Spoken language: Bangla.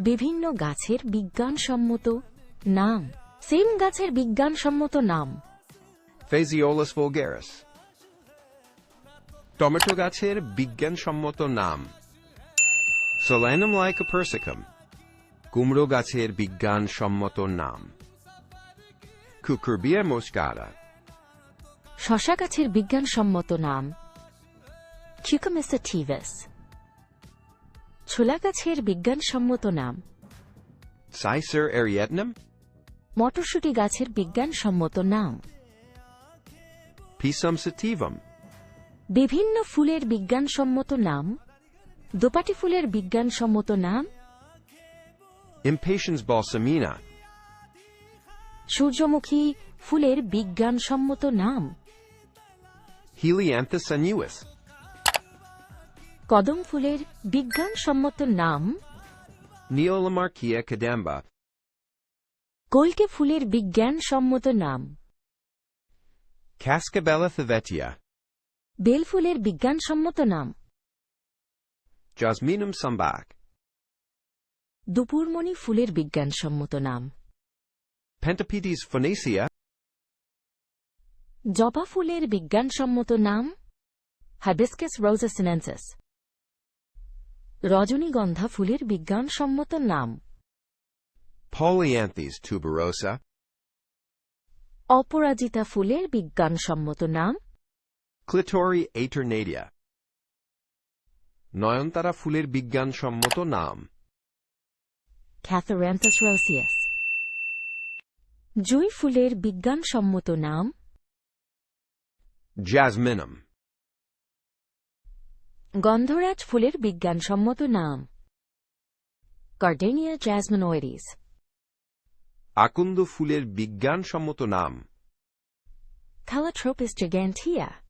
বিভিন্ন গাছের বিজ্ঞানসম্মত নাম সেম গাছের বিজ্ঞানসম্মত নাম Phaseolus vulgaris. টমেটো গাছের বিজ্ঞানসম্মত নাম Solanum lycopersicum. কুমড়ো গাছের বিজ্ঞানসম্মত নাম Cucurbita moscata. শশা গাছের বিজ্ঞানসম্মত নাম sativus ছোলা গাছের বিজ্ঞানসম্মত নাম Cicer arietnum. মটরশুঁটি গাছের বিজ্ঞানসম্মত নাম Pisum sativum. বিভিন্ন ফুলের বিজ্ঞানসম্মত নাম দোপাটি ফুলের বিজ্ঞানসম্মত নাম Impatiens balsamina. সূর্যমুখী ফুলের বিজ্ঞানসম্মত নাম Helianthus annuus. কদম ফুলের বিজ্ঞানসম্মত নাম Neolamarchia cadamba. কলকে ফুলের বিজ্ঞানসম্মত নাম Cascabella thevetia. বেল ফুলের বিজ্ঞানসম্মত নাম Jasminum sambac. দুপুরমণি ফুলের বিজ্ঞানসম্মত নাম Pentapetes phonecia. জবা ফুলের বিজ্ঞানসম্মত নাম হাইবিস্কাস রোজা সিনেন্সিস রজনীগন্ধা ফুলের বিজ্ঞানসম্মত নাম Polyanthes tuberosa. অপরাজিতা ফুলের বিজ্ঞানসম্মত নাম Clitori aeternatia. নয়নতারা ফুলের বিজ্ঞানসম্মত নাম ক্যাথোরান্থাস রোসিয়াস জুই ফুলের বিজ্ঞানসম্মত নাম Jasminum. গন্ধরাজ ফুলের বিজ্ঞানসম্মত নাম। কার্ডেনিয়া জ্যাজমিনোয়েডিস আকুন্দ ফুলের বিজ্ঞানসম্মত নাম। Calotropis gigantea